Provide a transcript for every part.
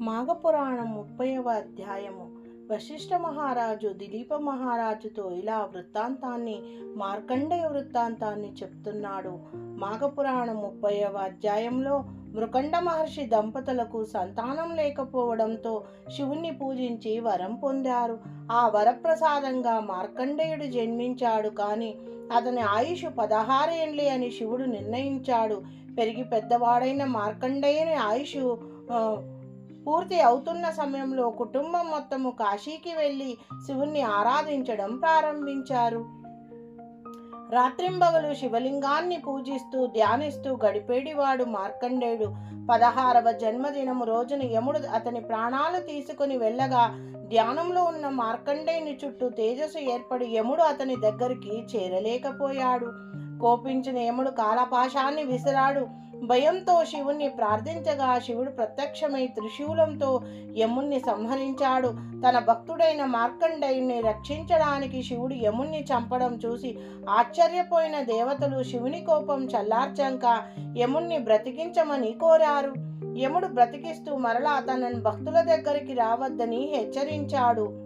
మాఘపురాణం ముప్పైవ అధ్యాయము. వశిష్ఠ మహారాజు దిలీప మహారాజుతో ఇలా వృత్తాంతాన్ని మార్కండేయ వృత్తాంతాన్ని చెప్తున్నాడు. మాఘపురాణం ముప్పైవ అధ్యాయంలో మృకండ మహర్షి దంపతులకు సంతానం లేకపోవడంతో శివుణ్ణి పూజించి వరం పొందారు. ఆ వరప్రసాదంగా మార్కండేయుడు జన్మించాడు కానీ అతని ఆయుష్ పదహారేండ్లే అని శివుడు నిర్ణయించాడు. పెరిగి పెద్దవాడైన మార్కండేయుని ఆయుష్ పూర్తి అవుతున్న సమయంలో కుటుంబం మొత్తము కాశీకి వెళ్ళి శివుణ్ణి ఆరాధించడం ప్రారంభించారు. రాత్రింబగలు శివలింగాన్ని పూజిస్తూ ధ్యానిస్తూ గడిపేడివాడు మార్కండేయుడు. పదహారవ జన్మదినము రోజున యముడు అతని ప్రాణాలు తీసుకుని వెళ్ళగా ధ్యానంలో ఉన్న మార్కండేయుని చుట్టూ తేజస్సు ఏర్పడి యముడు అతని దగ్గరికి చేరలేకపోయాడు. కోపించిన యముడు కాలపాశాన్ని విసిరాడు. భయంతో శివుణ్ణి ప్రార్థించగా శివుడు ప్రత్యక్షమై త్రిశూలంతో యముణ్ణి సంహరించాడు. తన భక్తుడైన మార్కండయుణ్ణి రక్షించడానికి శివుడు యముణ్ణి చంపడం చూసి ఆశ్చర్యపోయిన దేవతలు శివుని కోపం చల్లార్చాక యముణ్ణి బ్రతికించమని కోరారు. యముడు బ్రతికిస్తూ మరలా తనను భక్తుల దగ్గరికి రావద్దని హెచ్చరించాడు.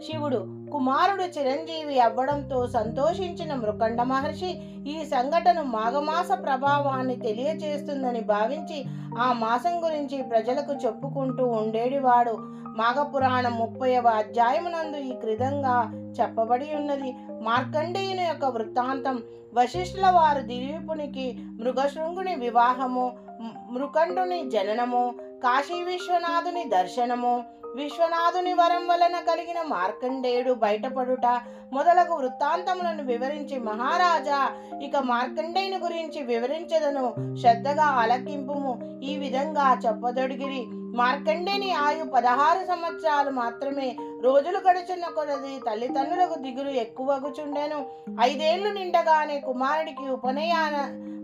శివుడు కుమారుడు చిరంజీవి అవ్వడంతో సంతోషించిన మృకండ మహర్షి ఈ సంఘటన మాఘమాస ప్రభావాన్ని తెలియచేస్తుందని భావించి ఆ మాసం గురించి ప్రజలకు చెప్పుకుంటూ ఉండేడివాడు. మాఘపురాణం ముప్పైవ అధ్యాయమునందు ఈ క్రితంగా చెప్పబడి ఉన్నది. మార్కండేయుని యొక్క వృత్తాంతం వశిష్ఠుల వారు దిలీపునికి మృగశృంగుని వివాహము మృకండుని జననము కాశీ విశ్వనాథుని దర్శనము విశ్వనాథుని వరం వలన కలిగిన మార్కండేయుడు బయటపడుట మొదలగు వృత్తాంతములను వివరించి మహారాజా ఇక మార్కండేయుని గురించి వివరించదను. శ్రద్ధగా ఆలకింపుము. ఈ విధంగా చెప్పదొడిగిరి. మార్కండేని ఆయు పదహారు సంవత్సరాలు మాత్రమే రోజులు గడుచున్న కొలది తల్లిదండ్రులకు దిగులు ఎక్కువగుచుండెను. ఐదేళ్ళు నిండగానే కుమారుడికి ఉపనయన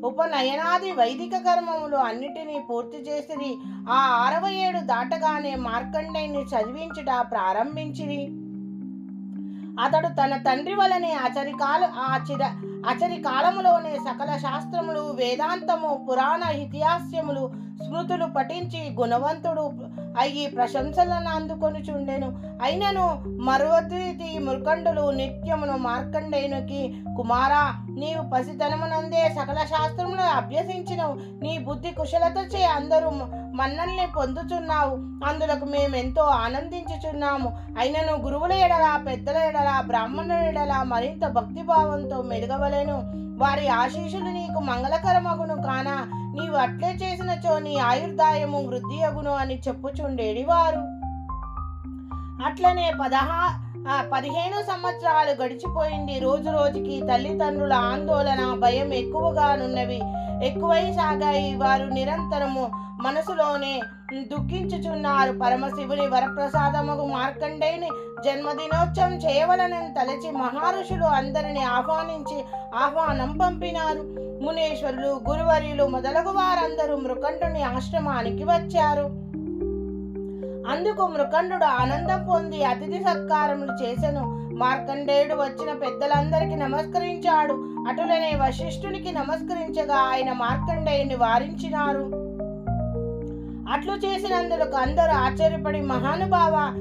ఉపనయనాది వైదిక కర్మములు అన్నిటినీ పూర్తి చేసిరి. ఆ అరవై ఏడు దాటగానే మార్కండేయుని చదివించుట ప్రారంభించిరి. అతడు తన తండ్రి వలనే అచరికాల ఆచిర అచరి కాలములోనే సకల శాస్త్రములు వేదాంతము పురాణ ఇతిహాస్యములు స్మృతులు పఠించి గుణవంతుడు అయ్యి ప్రశంసలను అందుకొని చుండెను అయినను మరువద్వితి మృకండులు నిత్యమును మార్కండేయునికి. కుమారా నీవు పసితనమునందే సకల శాస్త్రములు అభ్యసించినవు. నీ బుద్ధి కుశలతచే అందరూ మన్నల్ని పొందుచున్నావు. అందులకు మేమెంతో ఆనందించుచున్నాము. అయినను గురువుల ఎడల పెద్దల ఎడల బ్రాహ్మణుల ఎడలా మరింత భక్తిభావంతో మెరుగవలేను వారి ఆశీషులు నీకు మంగళకరమగును కాన. నీవు అట్లే చేసినచో నీ ఆయుర్దాయము వృద్ధి అగును అని చెప్పుచుండేడి వారు. అట్లనే పదహా పదిహేను సంవత్సరాలు గడిచిపోయింది. రోజు రోజుకి తల్లిదండ్రుల ఆందోళన భయం ఎక్కువగానున్నవి ఎక్కువై సాగాయి వారు నిరంతరము మనసులోనే దుఃఖించుచున్నారు. పరమశివుని వరప్రసాదముకు మార్కండేని జన్మదినోత్సవం చేయవలనని తలచి మహర్షులు అందరిని ఆహ్వానించి ఆహ్వానం పంపినారు. మునేశ్వరులు గురువర్యులు మొదలగు వారందరూ మృకంఠుని ఆశ్రమానికి వచ్చారు. అందుకు మృకండు ఆనందం పొంది అతిథి సత్కారములు చేసెను. మార్కండేయుడు వచ్చిన పెద్దలందరికీ నమస్కరించాడు. అటులనే వశిష్ఠునికి నమస్కరించగా ఆయన మార్కండేయుని వారించినారు. అట్లు చేసినందులకు అందరూ ఆశ్చర్యపడి మహానుభావ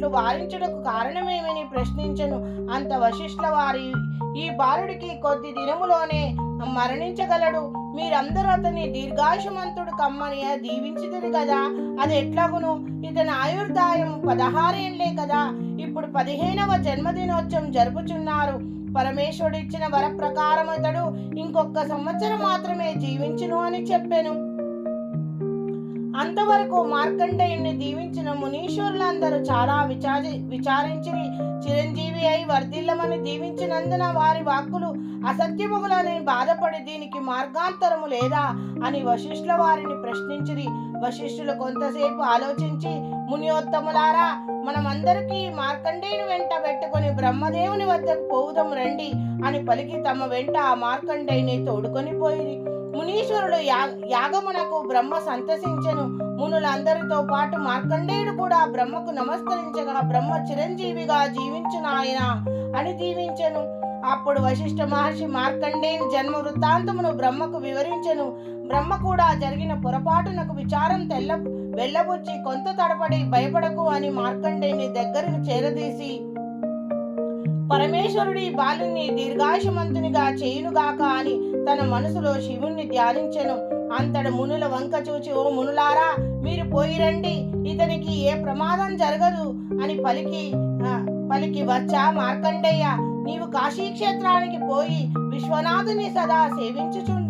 ఇట్లు వారించుటకు కారణమేమని ప్రశ్నించను. అంత వశిష్ఠ వారి ఈ బాలుడికి కొద్ది దినములోనే మరణించగలడు. మీరందరూ అతని దీర్ఘాయుషమంతుడు కమ్మని దీవించిదిరి కదా. అది ఎట్లాగును? ఇతని ఆయుర్దాయం పదహారేళ్ళే కదా. ఇప్పుడు పదిహేనవ జన్మదినోత్సవం జరుపుచున్నారు. పరమేశ్వరుడు ఇచ్చిన వర ప్రకారం అతడు ఇంకొక సంవత్సరం మాత్రమే జీవించును అని చెప్పాను. అంతవరకు మార్కండేయుని దీవించిన మునీశ్వరులందరూ చాలా విచారి విచారించి చిరంజీవి అయి వర్ధిల్లమని దీవించినందున వారి వాక్కులు అసత్యముగులని బాధపడి దీనికి మార్గాంతరము లేదా అని వశిష్ఠుల వారిని ప్రశ్నించిరి. వశిష్ఠులు కొంతసేపు ఆలోచించి మునియోత్తములారా మనమందరికీ మార్కండేయుని వెంట పెట్టుకొని బ్రహ్మదేవుని వద్దకు పోవుదాం రండి అని పలికి తమ వెంట ఆ మార్కండేయుని తోడుకొని పోయిరి. మునీశ్వరుడు యాగమునకు బ్రహ్మ సంతసించెను. మునులందరితో పాటు మార్కండేయుడు కూడా బ్రహ్మకు నమస్కరించగా బ్రహ్మ చిరంజీవిగా జీవించునాయన అని దీవించెను అప్పుడు వశిష్ఠ మహర్షి మార్కండేయుని జన్మ వృత్తాంతమును బ్రహ్మకు వివరించెను. బ్రహ్మ కూడా జరిగిన పొరపాటునకు విచారం తెల్ల వెళ్ళబుచ్చి కొంత తడపడి భయపడకు అని మార్కండేయుని దగ్గరకు చేరదీసి పరమేశ్వరుడి బాలుని దీర్ఘాయుషమంతునిగా చేయునుగాక అని తన మనసులో శివుణ్ణి ధ్యానించెను. అంతడు మునుల వంక చూచి ఓ మునులారా మీరు పోయిరండి. ఇతనికి ఏ ప్రమాదం జరగదు అని పలికి పలికి వచ్చా మార్కండయ్య నీవు కాశీ క్షేత్రానికి పోయి విశ్వనాథుని సదా సేవించుచుండు.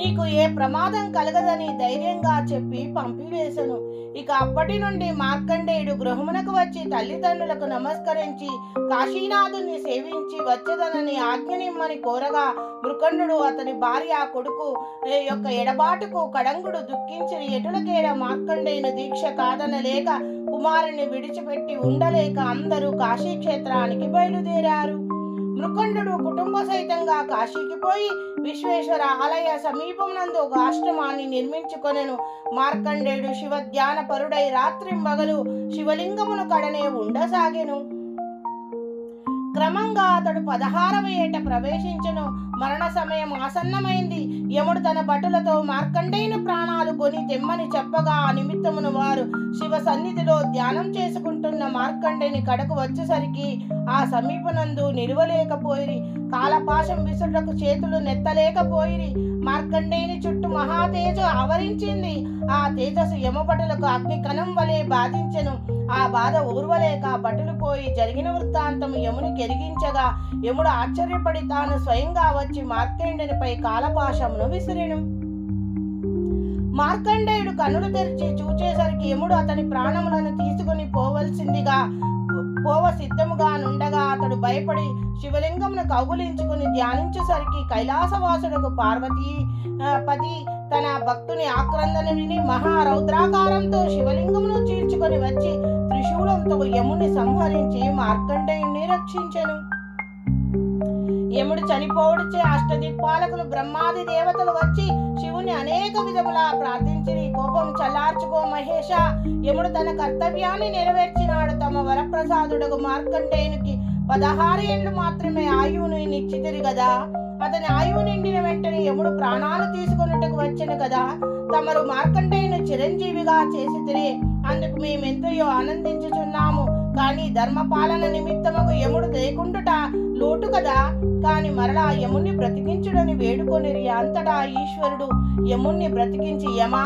నీకు ఏ ప్రమాదం కలగదని ధైర్యంగా చెప్పి పంపివేశను. ఇక అప్పటి నుండి మార్కండేయుడు గృహమునకు వచ్చి తల్లిదండ్రులకు నమస్కరించి కాశీనాథుని సేవించి వచ్చేదనని ఆజ్ఞనిమ్మని కోరగా మృకండు అతని భార్య కొడుకు యొక్క ఎడబాటుకు కడంగుడు దుఃఖించి ఎటులకేడ మార్కండేయుని దీక్ష కాదనలేక కుమారుని విడిచిపెట్టి ఉండలేక అందరూ కాశీ క్షేత్రానికి బయలుదేరారు. మృకండు కుటుంబ సహితంగా కాశీకి పోయి విశ్వేశ్వర ఆలయ సమీపమునందు ఒక ఆశ్రమాన్ని నిర్మించుకొనెను. మార్కండేయుడు శివ ధ్యాన పరుడై రాత్రింబగలు శివలింగమును కడనే ఉండసాగెను. క్రమంగా అతడు పదహారవ ఏట ప్రవేశించెను. మరణ సమయం ఆసన్నమైంది. యముడు తన భటులతో మార్కండేయుని ప్రాణాలు కొని తెమ్మని చెప్పగా ఆ నిమిత్తమును వారు శివ సన్నిధిలో ధ్యానం చేసుకుంటున్న మార్కండేయుని కడకు వచ్చేసరికి ఆ సమీపనందు నిలువలేకపోయిరి. కాలపాశం విసులకు చేతులు నెత్తలేకపోయిరి. మార్కండేయుని చుట్టూ మహాతేజ ఆవరించింది. ఆ తేజస్సు యమభటులకు అగ్ని కణం వలె బాధించెను. ఆ బాధ ఊర్వలేక భటులు పోయి జరిగిన వృత్తాంతం యముని కెరిగించగా యముడు ఆశ్చర్యపడి తాను స్వయంగా వచ్చి మార్కండేయునిపై కాలపాశమును విసిరెను. మార్కండేయుడు కన్నులు తెరిచి చూచేసరికి యముడు అతని ప్రాణములను తీసుకుని పోవలసిందిగా పోవ సిద్ధముగా నుండగా అతడు భయపడి శివలింగమును కౌగులించుకుని ధ్యానించేసరికి కైలాసవాసుడకు పార్వతీ పతి తన భక్తుని ఆక్రందన విని మహారౌద్రాకారంతో శివలింగమును చీల్చుకొని వచ్చి త్రిశూలంతో యముని సంహరించి మార్కండేయుని రక్షించెను. యముడు చనిపోవడిచే అష్టదిక్పాలకులు బ్రహ్మాది దేవతలు వచ్చి శివుని అనేక విధములా ప్రార్థించి కోపం చల్లార్చుకో మహేష. యముడు తన కర్తవ్యాన్ని నెరవేర్చినాడు. తమ వరప్రసాదుడకు మార్కండేయునికి పదహారు ఏళ్ళు మాత్రమే ఆయువును నిశ్చితిరి కదా అతని ఆయువు నిండిన వెంటనే యముడు ప్రాణాలు తీసుకొనుటకు వచ్చిన కదా తమరు మార్కండేయును చిరంజీవిగా చేసి అందుకు మేమెంతయో ఆనందించుచున్నాము. కానీ ధర్మపాలన నిమిత్తముకు యముడు లేకుండుట లోటు కదా. కాని మరలా యముణ్ణి బ్రతికించుడని వేడుకొనిరి అంతటా ఈశ్వరుడు యముణ్ణి బ్రతికించి యమా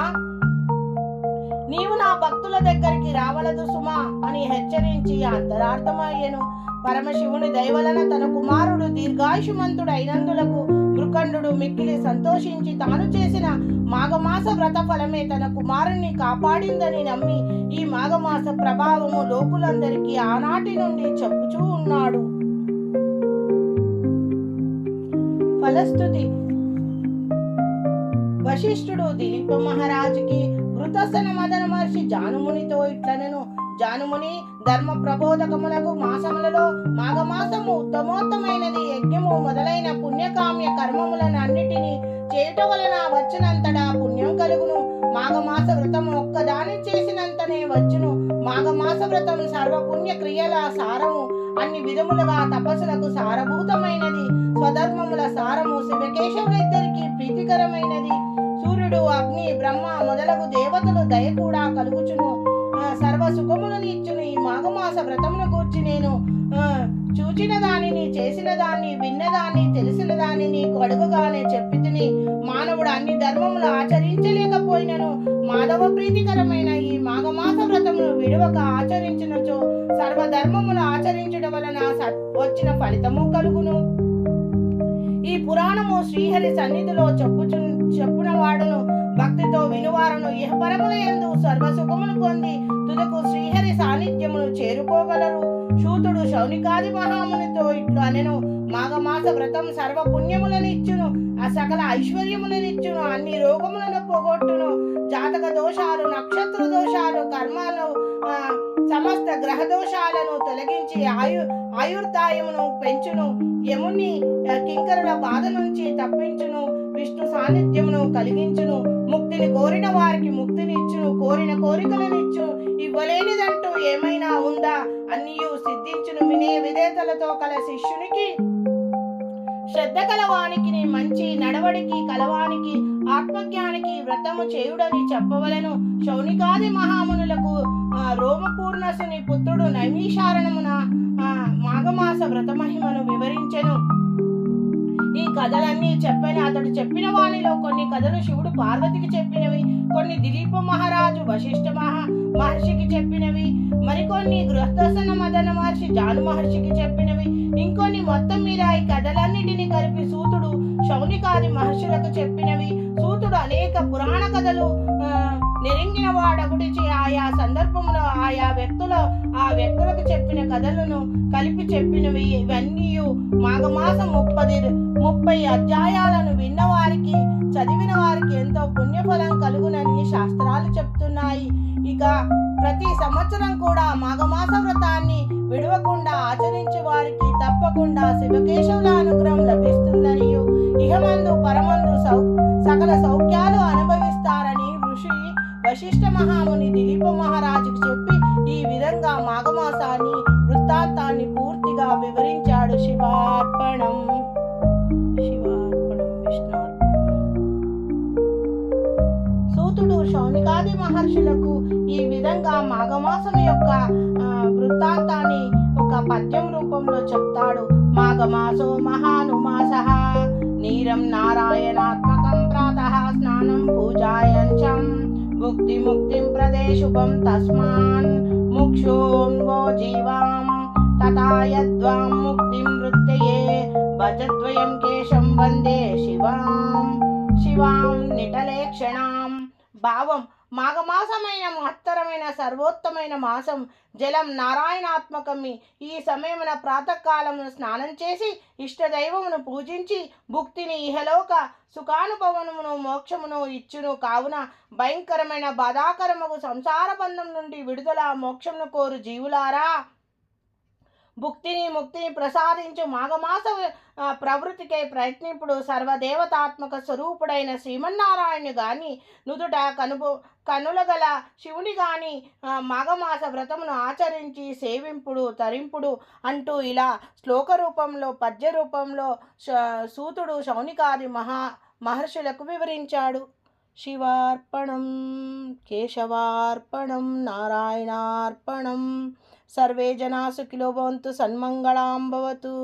నీవు నా భక్తుల దగ్గరికి రావలదు సుమా అని హెచ్చరించి అంతరార్థమయ్యను. పరమశివుని దయవలన తన కుమారుడు దీర్ఘాయుషమంతుడు అయినందులకు మృకండు మిక్కిలి సంతోషించి తాను చేసిన మాఘమాస వ్రత ఫలమే తన కుమారుణ్ణి కాపాడిందని నమ్మి ఈ మాఘమాస ప్రభావము లోకులందరికీ ఆనాటి నుండి చెప్పుచూ ఉన్నాడు. ఫలస్థుతి వశిష్ఠుడు దిలీప మహారాజుకి వృతసన మదన మహర్షి జానుమునితో ఇట్లనను జానుముని ధర్మ ప్రబోధకములకు మాసములలో మాఘమాసము ఉత్తమోత్తమైనది. యజ్ఞము మొదలైన పుణ్యకామ్య కర్మములను అన్నిటినీ చేయుట వలన వచ్చినంతటా పుణ్యం కలుగును. మాఘమాస వ్రతము ఒక్కదాని చేసినంతనే వచ్చును. మాఘమాస వ్రతం సర్వపుణ్య క్రియల సారము. అన్ని విధములుగా తపస్సులకు సారభూతమైనది. స్వధర్మముల సారము శివకేశవులిద్దరికి ప్రీతికరమైనది. సూర్యుడు అగ్ని బ్రహ్మ మొదలగు దేవతలు దయ కూడా కలుగుచును చూసినదాన్ని విన్నదాన్ని తెలిసిన దాన్ని నీకు అడుగుగానే చెప్పి తిని మానవుడు అన్ని ధర్మములు ఆచరించలేకపోయినను. మాధవ ప్రీతికరమైన ఈ మాఘమాస వ్రతమును విడవక ఆచరించినచో సర్వధర్మములు ఆచరించడం వలన వచ్చిన ఫలితము కలుగును. ఈ పురాణము శ్రీహరి సన్నిధిలో చెప్పుచు చెప్పున వాడును భక్తితో వినువారును. ఇహపరముల యందు సర్వసుఖములు పొంది తుదకు శ్రీహరి సాన్నిధ్యమును చేరుకోగలరు. శూతుడు శౌనికాది మహామునితో ఇట్లు అనెను. మాఘమాస వ్రతం సర్వ పుణ్యములనిచ్చును ఆ సకల ఐశ్వర్యములనిచ్చును. అన్ని రోగములను పోగొట్టును. జాతక దోషాలు నక్షత్ర దోషాలు కర్మాలు సమస్త గ్రహ దోషాలను తొలగించి ఆయు ఆయుర్దాయమును పెంచును. యముని కింకరుల బాధ నుంచి తప్పించును. విష్ణు సాన్నిధ్యమును కలిగించును. ముక్తిని కోరిన వారికి ముక్తిని ఇచ్చును కోరిన కోరికలనిచ్చును. ఇవ్వలేనిదంటూ ఏమైనా ఉందా? అన్నియు సిద్ధించును వినే విధేతలతో కల శిష్యునికి. శ్రద్ధ కలవానికి మంచి నడవడికి కలవానికి ఆత్మజ్ఞానికి వ్రతము చేయుడని చెప్పవలను శౌనికాది మహామునులకు రోమపూర్ణసుని పుత్రుడు నైమిషారణమున మాఘమాస వ్రతమహిమను వివరించెను. ఈ కథలన్నీ చెప్పని అతడు చెప్పిన వానిలో కొన్ని కథలు శివుడు పార్వతికి చెప్పినవి కొన్ని దిలీప మహారాజు వశిష్ఠ మహా మహర్షికి చెప్పినవి మరికొన్ని గృహస్థన మదన మహర్షి జాను మహర్షికి చెప్పినవి ఇంకొన్ని మొత్తం మీద ఈ కథలన్నిటినీ కలిపి సూతుడు శౌనికాది మహర్షులకు చెప్పినవి. సూతుడు అనేక పురాణ కథలు నెరింగిన వాడగుడిచి ఆయా సందర్భంలో ఆయా వ్యక్తుల ఆ వ్యక్తులకు చెప్పిన కథలను కలిపి చెప్పినవి. ఇవన్నీ మాఘమాసం ముప్పది ముప్పై అధ్యాయాలను విన్నవారికి చదివిన వారికి ఎంతో పుణ్యఫలం కలుగునని శాస్త్రాలు చెప్తున్నాయి. ఇక ప్రతి సంవత్సరం కూడా మాఘమాస వ్రతాన్ని విడవకుండా ఆచరించే వారికి తప్పకుండా శివకేశవుల అనుగ్రహం లభిస్తుందని ఇహమందు పరమందు సౌ సకల సౌఖ్యాలు అనుభవిస్తారని ఋషి వశిష్ఠ మహాముని దిలీప మహారాజుకు చెప్పి ఈ విధంగా మాఘమాసాన్ని వృత్తాంతాన్ని పూర్తిగా వివరించాడు శివార్పణం. శౌనికాది మహర్షులకు ఈ విధంగా మాఘమాసం యొక్క వృత్తాంతాన్ని ఒక పద్యం రూపంలో చెప్తాడు. మాఘమాసో మహానుమాస నీరం నారాయణాత్మకం ప్రాత స్నానం పూజాయంచం ముక్తి ముక్తిం ప్రదేశుభం తస్మాన్ ముక్షోన్వో జీవాం తథాయద్వాం ముక్తిం వృత్తయే భజద్వయం కేశం వందే శివాం. శివాం నిటలేక్షణాం భావం మాఘమాసమైన మహత్తరమైన సర్వోత్తమైన మాసం. జలం నారాయణాత్మకమి. ఈ సమయమున ప్రాతకాలమును స్నానం చేసి ఇష్టదైవమును పూజించి భుక్తిని ఇహలోక సుఖానుభవమును మోక్షమును ఇచ్చును. కావున భయంకరమైన బాధాకరముకు సంసార బంధం నుండి విడుదల మోక్షమును కోరు జీవులారా. భుక్తిని ముక్తిని ప్రసాదించు మాఘమాస ఆ, ప్రవృత్తికై ప్రయత్నింపుడు సర్వదేవతాత్మక స్వరూపుడైన శ్రీమన్నారాయణు గాని నుదుట కనుబు కనుల గల శివుని గాని మాఘమాస వ్రతమును ఆచరించి సేవింపుడు తరింపుడు అంటూ ఇలా శ్లోక రూపంలో పద్య రూపంలో సూతుడు శౌనికాది మహా మహర్షులకు వివరించాడు. శివార్పణం కేశవార్పణం నారాయణార్పణం ಸರ್ವೇ ಜನಾ ಸುಖಿಲೋ ಭವಂತು ಸನ್ಮಂಗಳಾಂಭವತು